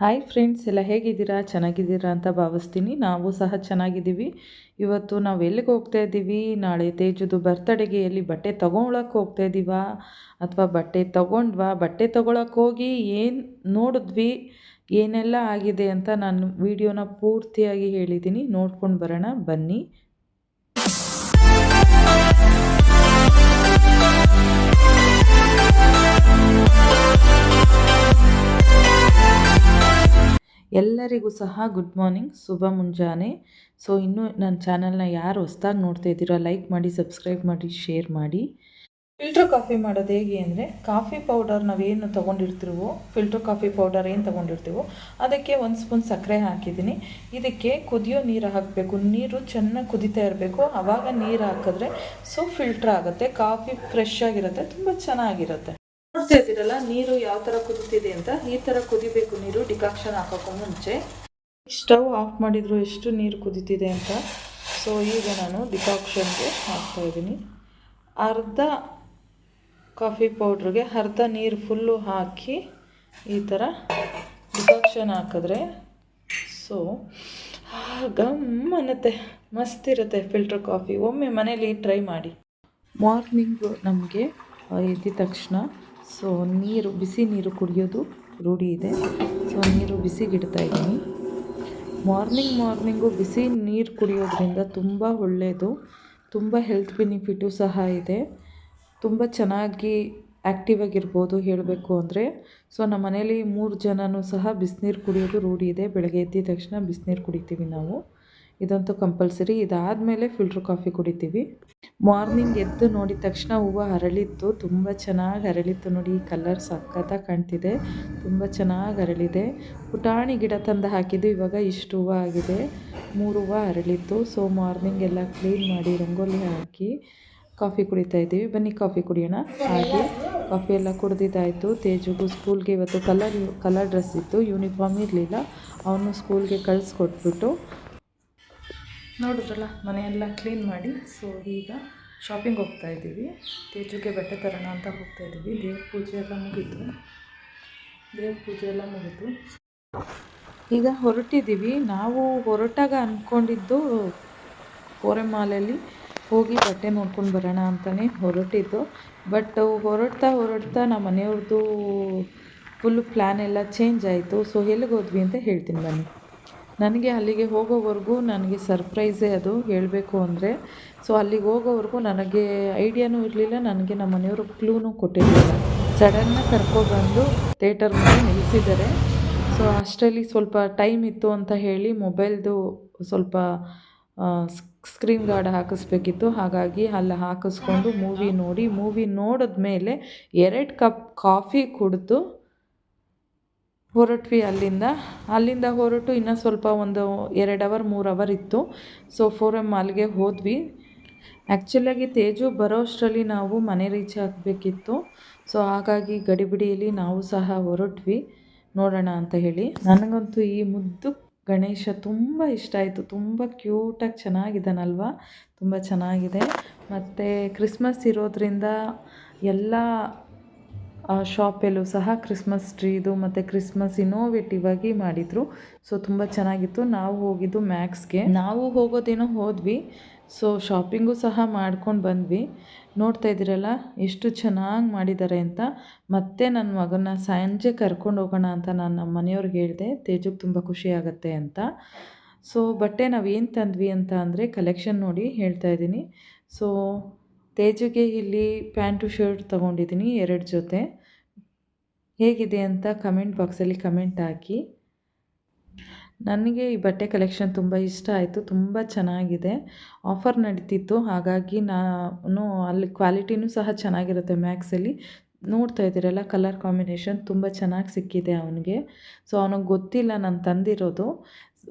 Hi friends ಎಲ್ಲ ಹೇಗಿದ್ದೀರಾ? ಚೆನ್ನಾಗಿದ್ದೀರಾ ಅಂತ ಭಾವಿಸ್ತೀನಿ. ನಾವು ಸಹ ಚೆನ್ನಾಗಿದ್ದೀವಿ. ಇವತ್ತು ನಾವು ಎಲ್ಲಿಗೆ ಹೋಗ್ತಾ ಇದ್ದೀವಿ? ನಾಳೆ ತೇಜುದು ಬರ್ತಡೆಗೆ ಎಲ್ಲಿ ಬಟ್ಟೆ ತೊಗೊಳಕ್ಕೆ ಹೋಗ್ತಾ ಇದ್ದೀವಾ ಅಥವಾ ಬಟ್ಟೆ ತೊಗೊಂಡ್ವಾ? ಬಟ್ಟೆ ತೊಗೊಳಕ್ಕೆ ಹೋಗಿ ಏನು ನೋಡಿದ್ವಿ? ಏನೆಲ್ಲ ಆಗಿದೆ ಅಂತ ನಾನು ವಿಡಿಯೋನ ಪೂರ್ತಿಯಾಗಿ ಹೇಳಿದ್ದೀನಿ. ನೋಡ್ಕೊಂಡು ಬರೋಣ. ಬನ್ನಿ. ಎಲ್ಲರಿಗೂ ಸಹ ಗುಡ್ ಮಾರ್ನಿಂಗ್, ಶುಭ ಮುಂಜಾನೆ. ಸೊ ಇನ್ನೂ ನನ್ನ ಚಾನಲ್ನ ಯಾರು ಹೊಸ್ದಾಗಿ ನೋಡ್ತಾ ಇದ್ದೀರೋ, ಲೈಕ್ ಮಾಡಿ, ಸಬ್ಸ್ಕ್ರೈಬ್ ಮಾಡಿ, ಶೇರ್ ಮಾಡಿ. ಫಿಲ್ಟರ್ ಕಾಫಿ ಮಾಡೋದು ಹೇಗೆ ಅಂದರೆ, ಕಾಫಿ ಪೌಡರ್ ನಾವೇನು ತೊಗೊಂಡಿರ್ತೀವೋ, ಫಿಲ್ಟರ್ ಕಾಫಿ ಪೌಡರ್ ಏನು ತೊಗೊಂಡಿರ್ತೀವೋ, ಅದಕ್ಕೆ ಒಂದು ಸ್ಪೂನ್ ಸಕ್ಕರೆ ಹಾಕಿದ್ದೀನಿ. ಇದಕ್ಕೆ ಕುದಿಯೋ ನೀರು ಹಾಕಬೇಕು. ನೀರು ಚೆನ್ನಾಗಿ ಕುದಿತಾ ಇರಬೇಕು. ಆವಾಗ ನೀರು ಹಾಕಿದ್ರೆ ಸೊ, ಫಿಲ್ಟ್ರ್ ಆಗುತ್ತೆ. ಕಾಫಿ ಫ್ರೆಶ್ ಆಗಿರುತ್ತೆ. ತುಂಬ ಚೆನ್ನಾಗಿರುತ್ತೆ. ನೋಡ್ತಾ ಇದ್ದೀರಲ್ಲ, ನೀರು ಯಾವ ಥರ ಕುದಿತಿದೆ ಅಂತ, ಈ ಥರ ಕುದಿಬೇಕು ನೀರು, ಡಿಕಾಕ್ಷನ್ ಹಾಕೋಕ್ಕೂ ಮುಂಚೆ. ಸ್ಟವ್ ಆಫ್ ಮಾಡಿದ್ರು ಎಷ್ಟು ನೀರು ಕುದಿತಿದೆ ಅಂತ. ಸೊ ಈಗ ನಾನು ಡಿಕಾಕ್ಷನ್ಗೆ ಹಾಕ್ತಾ ಇದ್ದೀನಿ. ಅರ್ಧ ಕಾಫಿ ಪೌಡ್ರಿಗೆ ಅರ್ಧ ನೀರು ಫುಲ್ಲು ಹಾಕಿ ಈ ಥರ ಡಿಕಾಕ್ಷನ್ ಹಾಕಿದ್ರೆ ಸೊ ಗಮ್ ಅನ್ನತ್ತೆ ಮಸ್ತ್ ಇರುತ್ತೆ ಫಿಲ್ಟರ್ ಕಾಫಿ. ಒಮ್ಮೆ ಮನೇಲಿ ಟ್ರೈ ಮಾಡಿ. ಮಾರ್ನಿಂಗು ನಮಗೆ ಎದ್ದ ತಕ್ಷಣ ಸೊ ನೀರು, ಬಿಸಿ ನೀರು ಕುಡಿಯೋದು ರೂಢಿ ಇದೆ. ಸೊ ನೀರು ಬಿಸಿಗಿಡ್ತಾ ಇದ್ದೀನಿ. ಮಾರ್ನಿಂಗ್ ಮಾರ್ನಿಂಗು ಬಿಸಿ ನೀರು ಕುಡಿಯೋದ್ರಿಂದ ತುಂಬ ಒಳ್ಳೆಯದು ತುಂಬ ಹೆಲ್ತ್ ಬೆನಿಫಿಟು ಸಹ ಇದೆ. ತುಂಬ ಚೆನ್ನಾಗಿ ಆ್ಯಕ್ಟಿವ್ ಆಗಿರ್ಬೋದು ಹೇಳಬೇಕು ಅಂದರೆ. ಸೊ ನಮ್ಮ ಮನೇಲಿ ಮೂರು ಜನನೂ ಸಹ ಬಿಸಿನೀರು ಕುಡಿಯೋದು ರೂಢಿ ಇದೆ. ಬೆಳಗ್ಗೆ ಎದ್ದಿದ ತಕ್ಷಣ ಬಿಸಿನೀರು ಕುಡಿತೀವಿ ನಾವು. ಇದಂತೂ ಕಂಪಲ್ಸರಿ ಇದಾದಮೇಲೆ ಫಿಲ್ಟ್ರ್ ಕಾಫಿ ಕುಡಿತೀವಿ. ಮಾರ್ನಿಂಗ್ ಎದ್ದು ನೋಡಿದ ತಕ್ಷಣ ಹೂವು ಅರಳಿತ್ತು ತುಂಬ ಚೆನ್ನಾಗಿ ಅರಳಿತ್ತು ನೋಡಿ. ಕಲರ್ ಸಕ್ಕತ್ತಾಗಿ ಕಾಣ್ತಿದೆ. ತುಂಬ ಚೆನ್ನಾಗಿ ಅರಳಿದೆ ಪುಟಾಣಿ ಗಿಡ ತಂದು ಹಾಕಿದ್ದು ಇವಾಗ ಇಷ್ಟು ಹೂವು ಆಗಿದೆ. ಮೂರು ಹೂವು ಅರಳಿತ್ತು ಸೊ ಮಾರ್ನಿಂಗ್ ಎಲ್ಲ ಕ್ಲೀನ್ ಮಾಡಿ ರಂಗೋಲಿ ಹಾಕಿ ಕಾಫಿ ಕುಡಿತಾ ಇದ್ದೀವಿ. ಬನ್ನಿ ಕಾಫಿ ಕುಡಿಯೋಣ. ಹಾಗೆ ಕಾಫಿ ಎಲ್ಲ ಕುಡ್ದಿದ್ದಾಯಿತು. ತೇಜುಗೂ ಸ್ಕೂಲ್ಗೆ ಇವತ್ತು ಕಲರ್ ಕಲರ್ ಡ್ರೆಸ್ ಇತ್ತು. ಯೂನಿಫಾರ್ಮ್ ಇರಲಿಲ್ಲ. ಅವನು ಸ್ಕೂಲ್ಗೆ ಕಳಿಸ್ಕೊಟ್ಬಿಟ್ಟು ನೋಡಿದ್ರಲ್ಲ, ಮನೆಯೆಲ್ಲ ಕ್ಲೀನ್ ಮಾಡಿ ಸೊ ಈಗ ಶಾಪಿಂಗ್ ಹೋಗ್ತಾ ಇದ್ದೀವಿ. ತೇಜುಗೆ ಬಟ್ಟೆ ತರೋಣ ಅಂತ ಹೋಗ್ತಾ ಇದ್ದೀವಿ. ದೇವ್ರ ಪೂಜೆ ಎಲ್ಲ ಮುಗೀತು. ದೇವ್ರ ಪೂಜೆ ಎಲ್ಲ ಮುಗೀತು. ಈಗ ಹೊರಟಿದ್ದೀವಿ. ನಾವು ಹೊರಟಾಗ ಅಂದ್ಕೊಂಡಿದ್ದು ಕೋರೆಮಾಲಲ್ಲಿ ಹೋಗಿ ಬಟ್ಟೆ ನೋಡ್ಕೊಂಡು ಬರೋಣ ಅಂತಲೇ ಹೊರಟಿದ್ದು. ಬಟ್ ಹೊರಡ್ತಾ ಹೊರಡ್ತಾ ನಮ್ಮ ಮನೆಯವ್ರದ್ದು ಫುಲ್ ಪ್ಲ್ಯಾನ್ ಎಲ್ಲ ಚೇಂಜ್ ಆಯಿತು. ಸೊ ಎಲ್ಲಿಗೆ ಹೋದ್ವಿ ಅಂತ ಹೇಳ್ತೀನಿ ಬನ್ನಿ. ನನಗೆ ಅಲ್ಲಿಗೆ ಹೋಗೋವರೆಗೂ ನನಗೆ ಸರ್ಪ್ರೈಸೇ ಅದು ಹೇಳಬೇಕು ಅಂದರೆ ಸೊ ಅಲ್ಲಿಗೆ ಹೋಗೋವರೆಗೂ ನನಗೆ ಐಡಿಯಾನೂ ಇರಲಿಲ್ಲ, ನನಗೆ ನಮ್ಮ ಮನೆಯವರು ಕ್ಲೂನೂ ಕೊಟ್ಟಿರಲಿಲ್ಲ. ಸಡನ್ನಾಗಿ ಕರ್ಕೊಬಂದು ಥೇಟರ್ ಮುಂದೆ ನಿಲ್ಲಿಸಿದ್ದಾರೆ ಸೊ ಅಷ್ಟರಲ್ಲಿ ಸ್ವಲ್ಪ ಟೈಮ್ ಇತ್ತು ಅಂತ ಹೇಳಿ ಮೊಬೈಲ್ದು ಸ್ವಲ್ಪ ಸ್ಕ್ರೀನ್ ಗಾರ್ಡ್ ಹಾಕಿಸ್ಬೇಕಿತ್ತು. ಹಾಗಾಗಿ ಅಲ್ಲಿ ಹಾಕಿಸ್ಕೊಂಡು ಮೂವಿ ನೋಡಿ ಮೂವಿ ನೋಡಿದ ಮೇಲೆ ಎರಡು ಕಪ್ ಕಾಫಿ ಕುಡಿದು ಹೊರಟ್ವಿ ಅಲ್ಲಿಂದ. ಅಲ್ಲಿಂದ ಹೊರಟು ಇನ್ನೂ ಸ್ವಲ್ಪ ಒಂದು ಎರಡು ಅವರ್, ಮೂರು ಅವರ್ ಇತ್ತು. ಸೊ ಫೋರ್ ಎಂ ಮಾಲ್ಗೆ ಹೋದ್ವಿ. ಆ್ಯಕ್ಚುಲಾಗಿ ತೇಜು ಬರೋ ಅಷ್ಟರಲ್ಲಿ ನಾವು ಮನೆ ರೀಚ್ ಆಗಬೇಕಿತ್ತು. ಸೊ ಹಾಗಾಗಿ ಗಡಿಬಿಡಿಯಲ್ಲಿ ನಾವು ಸಹ ಹೊರಟ್ವಿ. ನೋಡೋಣ ಅಂತ ಹೇಳಿ. ನನಗಂತೂ ಈ ಮುದ್ದು ಗಣೇಶ ತುಂಬ ಇಷ್ಟ ಆಯಿತು. ತುಂಬ ಕ್ಯೂಟಾಗಿ ಚೆನ್ನಾಗಿದ್ದಾನಲ್ವ? ತುಂಬ ಚೆನ್ನಾಗಿದೆ. ಮತ್ತು ಕ್ರಿಸ್ಮಸ್ ಇರೋದ್ರಿಂದ ಎಲ್ಲ ಶಾಪಲ್ಲೂ ಸಹ ಕ್ರಿಸ್ಮಸ್ ಟ್ರೀದು ಮತ್ತು ಕ್ರಿಸ್ಮಸ್ ಇನೋವೇಟಿವ್ ಆಗಿ ಮಾಡಿದರು. ಸೊ ತುಂಬ ಚೆನ್ನಾಗಿತ್ತು. ನಾವು ಹೋಗಿದ್ದು ಮ್ಯಾಕ್ಸ್ಗೆ ನಾವು ಹೋಗೋದೇನೋ ಹೋದ್ವಿ. ಸೊ ಶಾಪಿಂಗು ಸಹ ಮಾಡ್ಕೊಂಡು ಬಂದ್ವಿ. ನೋಡ್ತಾ ಇದ್ದೀರಲ್ಲ, ಎಷ್ಟು ಚೆನ್ನಾಗಿ ಮಾಡಿದ್ದಾರೆ ಅಂತ. ಮತ್ತೆ ನನ್ನ ಮಗನ ಸಂಜೆ ಕರ್ಕೊಂಡು ಹೋಗೋಣ ಅಂತ ನಾನು ನಮ್ಮ ಮನೆಯವ್ರಿಗೆ ಹೇಳಿದೆ. ತೇಜಕ್ಕೆ ತುಂಬ ಖುಷಿ ಆಗುತ್ತೆ ಅಂತ. ಸೊ ಬಟ್ಟೆ ನಾವೇನು ತಂದ್ವಿ ಅಂತ ಅಂದರೆ ಕಲೆಕ್ಷನ್ ನೋಡಿ ಹೇಳ್ತಾ ಇದ್ದೀನಿ. ಸೊ ತೇಜುಗೆ ಇಲ್ಲಿ ಪ್ಯಾಂಟು, ಶರ್ಟ್ ತೊಗೊಂಡಿದ್ದೀನಿ ಎರಡು ಜೊತೆ. ಹೇಗಿದೆ ಅಂತ ಕಮೆಂಟ್ ಬಾಕ್ಸಲ್ಲಿ ಕಮೆಂಟ್ ಹಾಕಿ. ನನಗೆ ಈ ಬಟ್ಟೆ ಕಲೆಕ್ಷನ್ ತುಂಬ ಇಷ್ಟ ಆಯಿತು, ತುಂಬ ಚೆನ್ನಾಗಿದೆ. ಆಫರ್ ನಡೀತಿತ್ತು, ಹಾಗಾಗಿ ನಾನು ಅಲ್ಲಿ ಕ್ವಾಲಿಟಿನೂ ಸಹ ಚೆನ್ನಾಗಿರುತ್ತೆ ಮ್ಯಾಕ್ಸಲ್ಲಿ. ನೋಡ್ತಾ ಇದ್ದೀರಲ್ಲ, ಕಲರ್ ಕಾಂಬಿನೇಷನ್ ತುಂಬ ಚೆನ್ನಾಗಿ ಸಿಕ್ಕಿದೆ ಅವನಿಗೆ. ಸೊ, ಅವನಿಗೆ ಗೊತ್ತಿಲ್ಲ ನಾನು ತಂದಿರೋದು.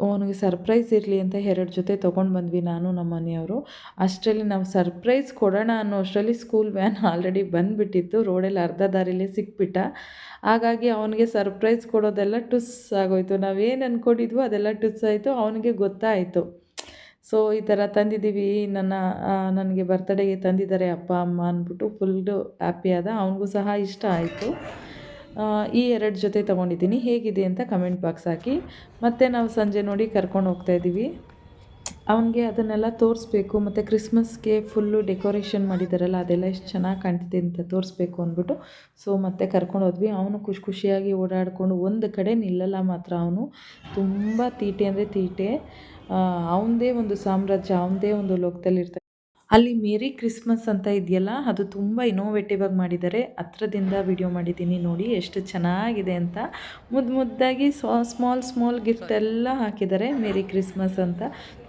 ಅವನಿಗೆ ಸರ್ಪ್ರೈಸ್ ಇರಲಿ ಅಂತ ಎರಡು ಜೊತೆ ತೊಗೊಂಡು ಬಂದ್ವಿ ನಾನು, ನಮ್ಮ ಮನೆಯವರು. ಅಷ್ಟರಲ್ಲಿ ನಾವು ಸರ್ಪ್ರೈಸ್ ಕೊಡೋಣ ಅನ್ನೋ ಅಷ್ಟರಲ್ಲಿ ಸ್ಕೂಲ್ ವ್ಯಾನ್ ಆಲ್ರೆಡಿ ಬಂದುಬಿಟ್ಟಿತ್ತು ರೋಡಲ್ಲಿ ಅರ್ಧ ದಾರಿಲೇ ಸಿಕ್ಬಿಟ್ಟ. ಹಾಗಾಗಿ ಅವನಿಗೆ ಸರ್ಪ್ರೈಸ್ ಕೊಡೋದೆಲ್ಲ ಟುಸ್ ಆಗೋಯ್ತು. ನಾವೇನು ಅಂದ್ಕೊಂಡಿದ್ವೋ ಅದೆಲ್ಲ ಟುಸ್ ಆಯಿತು. ಅವನಿಗೆ ಗೊತ್ತಾಯಿತು. ಸೊ ಈ ಥರ ತಂದಿದ್ದೀವಿ. ನನ್ನ ನನಗೆ ಬರ್ತಡೇಗೆ ತಂದಿದ್ದಾರೆ ಅಪ್ಪ, ಅಮ್ಮ ಅಂದ್ಬಿಟ್ಟು ಫುಲ್ಲು ಹ್ಯಾಪಿ ಆದ. ಅವನಿಗೂ ಸಹ ಇಷ್ಟ ಆಯಿತು. ಈ ಎರಡು ಜೊತೆ ತೊಗೊಂಡಿದ್ದೀನಿ. ಹೇಗಿದೆ ಅಂತ ಕಮೆಂಟ್ ಬಾಕ್ಸ್ ಹಾಕಿ. ಮತ್ತು ನಾವು ಸಂಜೆ ನೋಡಿ ಕರ್ಕೊಂಡು ಹೋಗ್ತಾ ಇದ್ದೀವಿ ಅವನಿಗೆ ಅದನ್ನೆಲ್ಲ ತೋರಿಸ್ಬೇಕು. ಮತ್ತು ಕ್ರಿಸ್ಮಸ್ಗೆ ಫುಲ್ಲು ಡೆಕೋರೇಷನ್ ಮಾಡಿದ್ದಾರಲ್ಲ ಅದೆಲ್ಲ ಎಷ್ಟು ಚೆನ್ನಾಗಿ ಕಾಣ್ತಿದೆ ಅಂತ ತೋರಿಸ್ಬೇಕು ಅಂದ್ಬಿಟ್ಟು. ಸೊ ಮತ್ತೆ ಕರ್ಕೊಂಡು ಹೋದ್ವಿ. ಅವನು ಖುಷಿ ಖುಷಿಯಾಗಿ ಓಡಾಡಿಕೊಂಡು ಒಂದು ಕಡೆ ನಿಲ್ಲಲ್ಲ ಮಾತ್ರ ಅವನು. ತುಂಬ ತೀಟೆ ಅಂದರೆ ತೀಟೆ. ಅವನದೇ ಒಂದು ಸಾಮ್ರಾಜ್ಯ, ಅವನದೇ ಒಂದು ಲೋಕದಲ್ಲಿ ಅಲ್ಲಿ ಮೇರಿ ಕ್ರಿಸ್ಮಸ್ ಅಂತ ಇದೆಯಲ್ಲ, ಅದು ತುಂಬ ಇನೋವೇಟಿವ್ ಆಗಿ ಮಾಡಿದ್ದಾರೆ ಹತ್ರದಿಂದ ವಿಡಿಯೋ ಮಾಡಿದ್ದೀನಿ ನೋಡಿ, ಎಷ್ಟು ಚೆನ್ನಾಗಿದೆ ಅಂತ. ಮುದ್ದು ಮುದ್ದಾಗಿ ಸ್ಮಾಲ್ ಸ್ಮಾಲ್ ಗಿಫ್ಟ್ ಎಲ್ಲ ಹಾಕಿದ್ದಾರೆ ಮೇರಿ ಕ್ರಿಸ್ಮಸ್ ಅಂತ.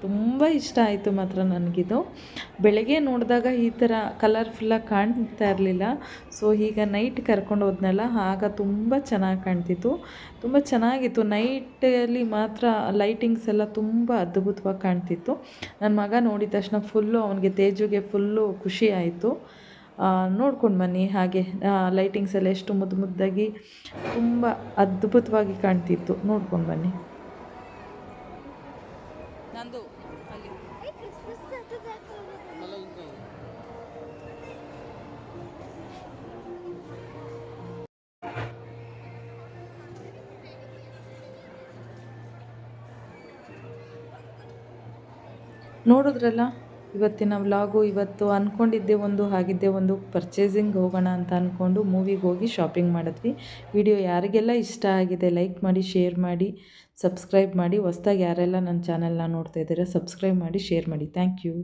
ತುಂಬ ಇಷ್ಟ ಆಯಿತು ಮಾತ್ರ ನನಗಿದು. ಬೆಳಗ್ಗೆ ನೋಡಿದಾಗ ಈ ಥರ ಕಲರ್ಫುಲ್ಲಾಗಿ ಕಾಣ್ತಾ ಇರಲಿಲ್ಲ. ಸೊ ಈಗ ನೈಟ್ ಕರ್ಕೊಂಡು ಹೋದ್ನಲ್ಲ, ಆಗ ತುಂಬ ಚೆನ್ನಾಗಿ ಕಾಣ್ತಿತ್ತು. ತುಂಬ ಚೆನ್ನಾಗಿತ್ತು. ನೈಟಲ್ಲಿ ಮಾತ್ರ ಲೈಟಿಂಗ್ಸ್ ಎಲ್ಲ ತುಂಬ ಅದ್ಭುತವಾಗಿ ಕಾಣ್ತಿತ್ತು. ನನ್ನ ಮಗ ನೋಡಿದ ತಕ್ಷಣ ಫುಲ್ಲು ಅವನಿಗೆ ತೇಜುಗೆ ಫುಲ್ಲು ಖುಷಿ ಆಯಿತು. ನೋಡ್ಕೊಂಡು ಬನ್ನಿ ಹಾಗೆ. ಲೈಟಿಂಗ್ಸ್ ಎಲ್ಲ ಎಷ್ಟು ಮುದ್ದು ಮುದ್ದಾಗಿ ತುಂಬ ಅದ್ಭುತವಾಗಿ ಕಾಣ್ತಿತ್ತು. ನೋಡ್ಕೊಂಡು ಬನ್ನಿ. ನೋಡಿದ್ರಲ್ಲ? ಇವತ್ತಿನ ವ್ಲಾಗು, ಇವತ್ತು ಅಂದ್ಕೊಂಡಿದ್ದೆ ಒಂದು, ಹಾಗಿದ್ದೆ ಒಂದು ಪರ್ಚೇಸಿಂಗ್ ಹೋಗೋಣ ಅಂತ ಅಂದ್ಕೊಂಡು ಮೂವಿಗೆ ಹೋಗಿ ಶಾಪಿಂಗ್ ಮಾಡಿದ್ವಿ. ವಿಡಿಯೋ ಯಾರಿಗೆಲ್ಲ ಇಷ್ಟ ಆಗಿದೆ ಲೈಕ್ ಮಾಡಿ ಶೇರ್ ಮಾಡಿ ಸಬ್ಸ್ಕ್ರೈಬ್ ಮಾಡಿ, ಹೊಸ್ದಾಗಿ ಯಾರೆಲ್ಲ ನನ್ನ ಚಾನಲ್ನ ನೋಡ್ತಾ ಇದ್ದೀರಾ ಸಬ್ಸ್ಕ್ರೈಬ್ ಮಾಡಿ ಶೇರ್ ಮಾಡಿ. Thank you